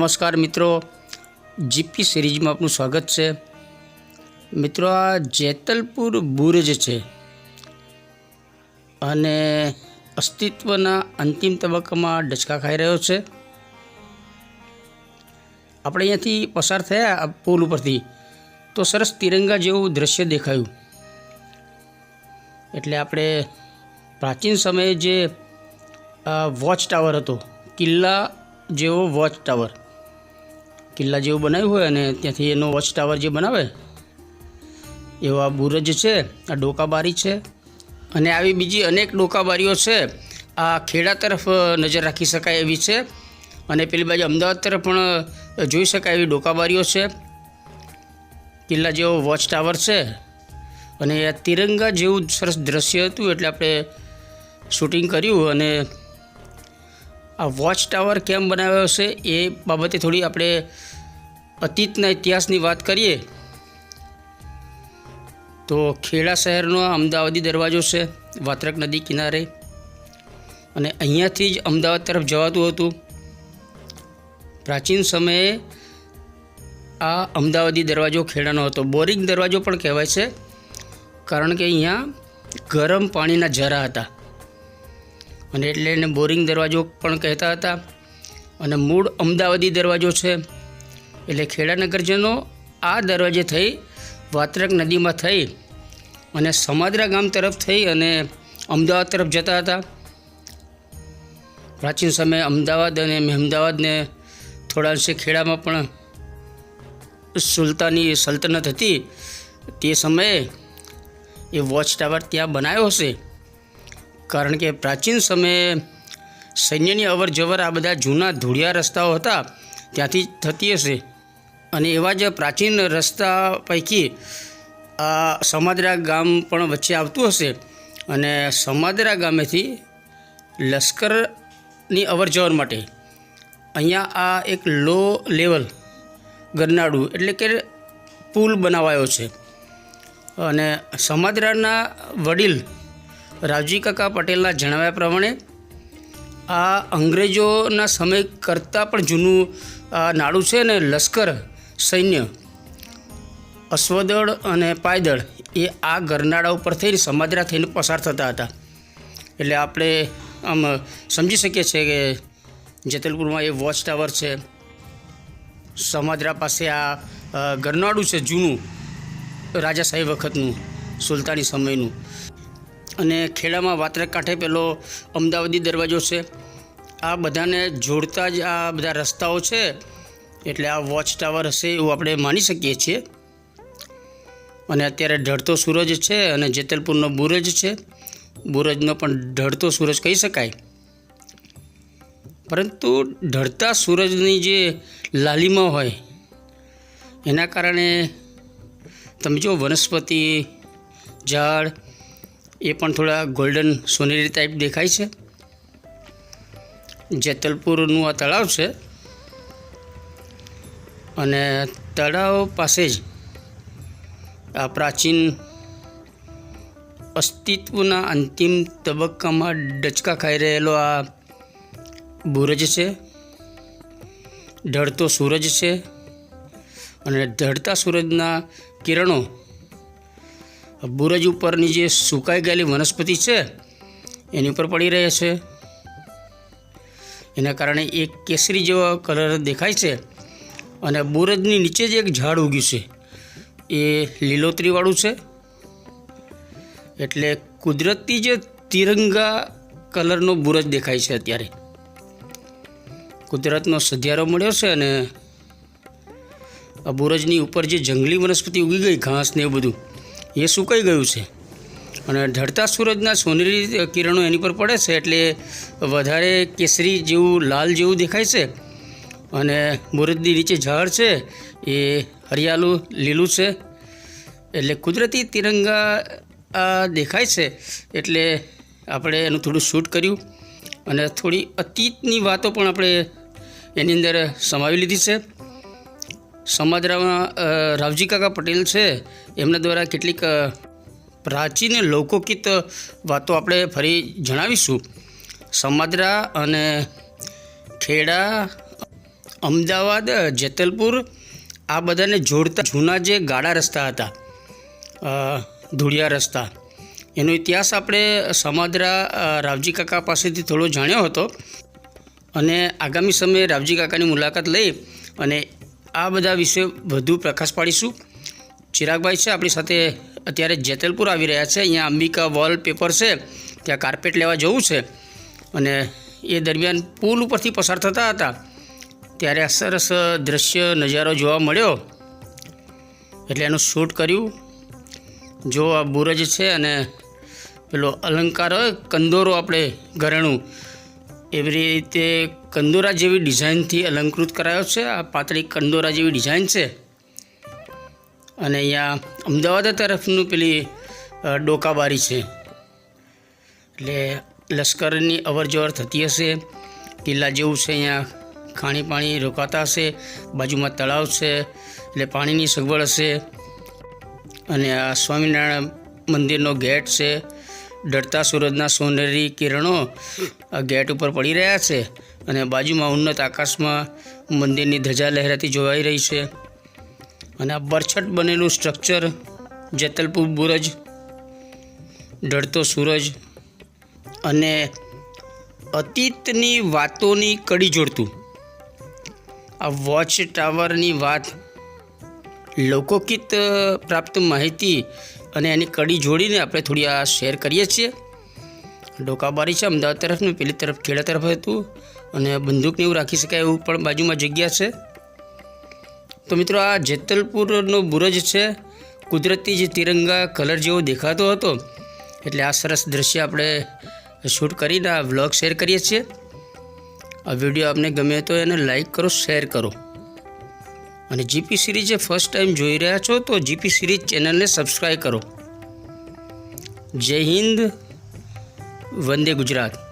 નમસ્કાર મિત્રો. જીપી સિરીઝમાં આપનું સ્વાગત છે. મિત્રો, આ જેતલપુર બુર્જ છે. અને અસ્તિત્વના અંતિમ તબક્કામાં ડચકા ખાઈ રહ્યો છે. આપણે અહીંયાથી પસાર થયા પુલ ઉપરથી. તો સરસ તિરંગા જેવું દ્રશ્ય દેખાયું. એટલે આપણે પ્રાચીન સમયે જે વોચ ટાવર હતો, કિલ્લા જેવો વોચ ટાવર કિલ્લા જેવું બનાવ્યું હોય અને ત્યાંથી એનો વોચ ટાવર જે બનાવે, એવો બુરજ છે, આ ડોકાબારી છે. અને આવી બીજી અનેક ડોકાબારીઓ છે, આ ખેડા તરફ નજર રાખી શકાય એવી છે. અને પેલી બાજુ અમદાવાદ તરફ પણ જોઈ શકાય એવી ડોકાબારીઓ છે. કિલ્લા જેવો વોચ ટાવર છે. અને આ તિરંગા જેવું સરસ દ્રશ્ય હતું એટલે આપણે શૂટિંગ કર્યું અને આ વોચ ટાવર કેમ બનાવ્યો છે એ બાબતે થોડી આપણે અતીતના ઇતિહાસની વાત કરીએ. તો ખેડા શહેરનો અમદાવાદી દરવાજો છે, વાત્રક નદી કિનારે. અને અહીંયાથી જ અમદાવાદ તરફ જવાતું હતું. પ્રાચીન સમયે આ અમદાવાદી દરવાજો ખેડાનો હતો. બોરિંગ દરવાજો પણ કહેવાય છે. કારણ કે અહીંયા ગરમ પાણીના ઝરા હતા. અને એટલે એને બોરિંગ દરવાજો પણ કહેતા હતા. અને મૂળ અમદાવાદી દરવાજો છે. એટલે ખેડા નગરજનો આ દરવાજે થઈ વાત્રક નદીમાં થઈ અને સમાદરા ગામ તરફ થઈ અને અમદાવાદ તરફ જતા હતા. પ્રાચીન સમયે અમદાવાદ અને મહેમદાવાદને થોડા અંશે ખેડામાં પણ સુલતાની સલ્તનત હતી. તે સમયે એ વોચ ટાવર ત્યાં બનાવ્યો હશે. કારણ કે પ્રાચીન સમયે સૈન્યની અવર જવર આ બધા જૂના ધૂળિયા રસ્તાઓ હતા, ત્યાંથી થતી હશે. અને એવા જ પ્રાચીન રસ્તા પૈકી આ સમાદરા ગામ પણ વચ્ચે આવતું હશે. અને સમાદરા ગામેથી લશ્કરની અવર જવર માટે અહીંયા આ એક લો લેવલ ગરનાળું એટલે કે પુલ બનાવાયો છે. અને સમાદરાના વડીલ રાવજી કાકા પટેલના જણાવ્યા પ્રમાણે આ અંગ્રેજોના સમય કરતાં પણ જૂનું આ નાડું છે ને લશ્કર, સૈન્ય, અશ્વદળ અને પાયદળ એ આ ગરનાળા ઉપર થઈને સમાદરા થઈને પસાર થતા હતા. એટલે આપણે આમ સમજી શકીએ છીએ કે જેતલપુરમાં એ વોચ ટાવર છે. સમાદરા પાસે આ ગરનાળું છે જૂનું, રાજા સાહેબ વખતનું, સુલતાની સમયનું. અને ખેડામાં વાત્રક કાંઠે પેલો અમદાવાદી દરવાજો છે. આ બધાને જોડતા જ આ બધા રસ્તાઓ છે. એટલે આ વોચ ટાવર હશે એવું આપણે માની શકીએ છીએ. અને અત્યારે ઢળતો સૂરજ છે અને જેતલપુરનો બુરજ છે. બુરજનો પણ ઢળતો સૂરજ કહી શકાય. પરંતુ ઢળતા સૂરજની જે લાલીમા હોય, એના કારણે તમે જો વનસ્પતિ, ઝાડ એ પણ થોડા ગોલ્ડન સોનેરી ટાઈપ દેખાય છે. જેતલપુરનું આ તળાવ છે. અને તળાવ પાસે જ આ પ્રાચીન અસ્તિત્વના અંતિમ તબક્કામાં ડચકા ખાઈ રહેલો આ બુરજ છે. ઢળતો સૂરજ છે. અને ઢળતા સૂરજના કિરણો બુરજ ઉપરની જે સુકાઈ ગયેલી વનસ્પતિ છે, એની ઉપર પડી રહે છે. એના કારણે એક કેસરી જેવો કલર દેખાય છે અને બુરજની નીચે જ એક ઝાડ ઉગ્યું છે, એ લીલોતરીવાળું છે. એટલે કુદરતી જે તિરંગા કલરનો બુરજ દેખાય છે અત્યારે. કુદરતનો સધિયારો મળ્યો છે અને આ બુરજની ઉપર જે જંગલી વનસ્પતિ ઉગી ગઈ, ઘાસ ને એવું બધું. એ સુકાઈ ગયું છે? અને ઢળતા સૂરજના સોનેરી કિરણો એની પર પડે છે એટલે વધારે કેસરી જેવું, લાલ જેવું દેખાય છે. અને મુરદની નીચે ઝાડ છે, એ હરિયાળું, લીલું છે. એટલે કુદરતી તિરંગા આ દેખાય છે. એટલે આપણે એનું થોડું શૂટ કર્યું. અને થોડી અતીતની વાતો પણ આપણે એની અંદર સમાવી લીધી છે. સમાદરામાં રાવજી કાકા પટેલ છે. એમના દ્વારા કેટલીક પ્રાચીન લૌકિક વાતો આપણે ફરી જણાવીશું. સમાદરા અને ખેડા, અમદાવાદ, જેતલપુર આ બધાને જોડતા જૂના જે ગાડા રસ્તા હતા ધૂળિયા રસ્તા. એનો ઇતિહાસ આપણે સમાદરા રાવજી કાકા પાસેથી થોડો જાણ્યો હતો. અને આગામી સમયે રાવજી કાકાની મુલાકાત લઈ અને આ બધા વિશે વધુ પ્રકાશ પાડીશું. ચિરાગભાઈ છે, આપણી સાથે અત્યારે જેતલપુર આવી રહ્યા છે. અહીંયા અંબિકા વોલ પેપર છે, ત્યાં કાર્પેટ લેવા જવું છે. અને એ દરમિયાન પુલ ઉપરથી પસાર થતા હતા. ત્યારે સરસ દ્રશ્ય, નજારો જોવા મળ્યો. એટલે એનું શૂટ કર્યું. જો આ બુરજ છે અને પેલો અલંકાર હોય, કંદોરો આપણે ઘરેણું એવી રીતે કંદોરા જેવી ડિઝાઇનથી અલંકૃત કરાયો છે. આ પાતળી કંદોરા જેવી ડિઝાઇન છે. અને અહીંયા અમદાવાદ તરફનું પેલી ડોકાબારી છે. એટલે લશ્કરની અવરજવર થતી હશે. કિલ્લા જેવું છે અહીંયા. ખાણી પાણી રોકાતા હશે. બાજુમાં તળાવ છે. એટલે પાણીની સગવડ હશે. અને આ સ્વામિનારાયણ મંદિરનો ગેટ છે. ડરતા સૂરજના સોનેરી કિરણો ગેટ ઉપર પડી રહ્યા છે અને બાજુમાં ઉન્નત આકાશમાં મંદિરની ધજા લહેરાતી જોવાઈ રહી છે. અને આ બરછટ બનેલું સ્ટ્રક્ચર જેતલપુર બુરજ ઢળતો સૂરજ અને અતીતની વાતોની કડી જોડતું. આ વોચ ટાવરની વાત લોકગીત પ્રાપ્ત માહિતી અને એની કડી જોડીને આપણે થોડી આ શેર કરીએ છીએ. ડોકાબારી છે, અમદાવાદ તરફનું, પેલી તરફ ખેડા તરફ હતું. અને બંદૂકને એવું રાખી શકાય એવું પણ બાજુમાં જગ્યા છે. તો મિત્રો, આ જેતલપુરનો બુરજ છે. કુદરતી જે તિરંગા કલર જેવો દેખાતો હતો. એટલે આ સરસ દ્રશ્ય આપણે શૂટ કરીને આ વ્લોગ શેર કરીએ છીએ. આ વીડિયો આપને ગમે તો એને લાઈક કરો, શેર કરો. અને જીપી સિરીઝ ફર્સ્ટ ટાઈમ જોઈ રહ્યા છો તો જીપી સિરીઝ ચેનલને સબસ્ક્રાઈબ કરો. જય હિન્દ, વંદે ગુજરાત.